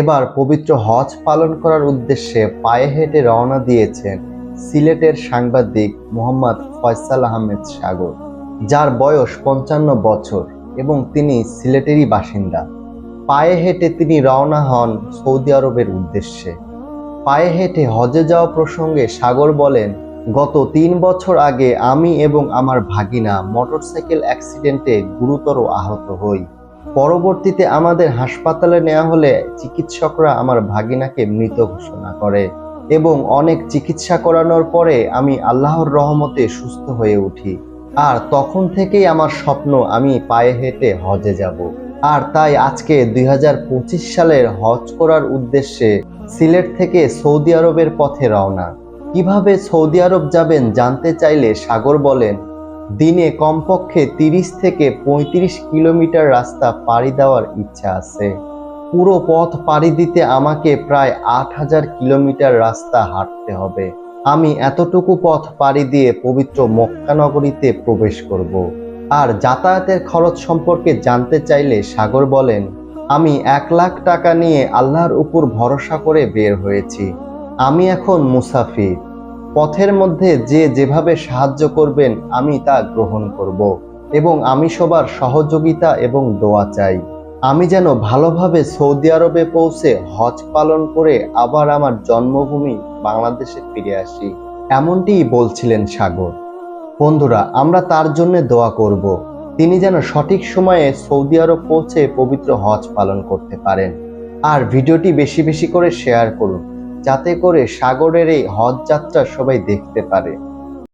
এবার পবিত্র হজ পালন করার উদ্দেশ্যে পায়ে হেঁটে রওনা দিয়েছেন সিলেটের সাংবাদিক মোহাম্মদ ফয়সাল আহমেদ সাগর, যার বয়স পঞ্চান্ন বছর এবং তিনি সিলেটেরই বাসিন্দা। পায়ে হেঁটে তিনি রওনা হন সৌদি আরবের উদ্দেশ্যে। পায়ে হেঁটে হজে যাওয়া প্রসঙ্গে সাগর বলেন, গত তিন বছর আগে আমি এবং আমার ভাগিনা মোটরসাইকেল অ্যাক্সিডেন্টে গুরুতর আহত হই। পরবর্তীতে আমাদের হাসপাতালে নেওয়া হলে চিকিৎসকরা আমার ভাগিনাকে মৃত ঘোষণা করে এবং অনেক চিকিৎসা করানোর পরে আমি আল্লাহর রহমতে সুস্থ হয়ে উঠি। আর তখন থেকেই আমার স্বপ্ন আমি পায়ে হেঁটে হজে যাব। আর তাই আজকে দুই হাজার পঁচিশ সালের হজ করার উদ্দেশ্যে সিলেট থেকে সৌদি আরবের পথে রওনা। কীভাবে সৌদি আরব যাবেন জানতে চাইলে সাগর বলেন দিনে কমপক্ষে তিরিশ থেকে পঁয়ত্রিশ কিলোমিটার রাস্তা পাড়ি দেওয়ার ইচ্ছা আছে। পুরো পথ পাড়ি দিতে আমাকে প্রায় আট হাজার কিলোমিটার রাস্তা হাঁটতে হবে। আমি এতটুকু পথ পাড়ি দিয়ে পবিত্র মক্কা নগরীতে প্রবেশ করব। আর যাতায়াতের খরচ সম্পর্কে জানতে চাইলে সাগর বলেন, আমি এক লাখ টাকা নিয়ে আল্লাহর উপর ভরসা করে বের হয়েছি। আমি এখন মুসাফির। পথের মধ্যে যে যেভাবে সাহায্য করবেন, আমি তা গ্রহণ করব এবং আমি সবার সহযোগিতা এবং দোয়া চাই। আমি যেন ভালোভাবে সৌদি আরবে পৌঁছে হজ পালন করে আবার আমার জন্মভূমি বাংলাদেশে ফিরে আসি। এমনটিই বলছিলেন সাগর। বন্ধুরা, আমরা তার জন্য দোয়া করব। তিনি যেন সঠিক সময়ে সৌদি আরব পৌঁছে পবিত্র হজ পালন করতে পারেন। আর ভিডিওটি বেশি বেশি করে শেয়ার করুন। যাতে করে সাগরের এই হজ যাত্রা সবাই দেখতে পারে।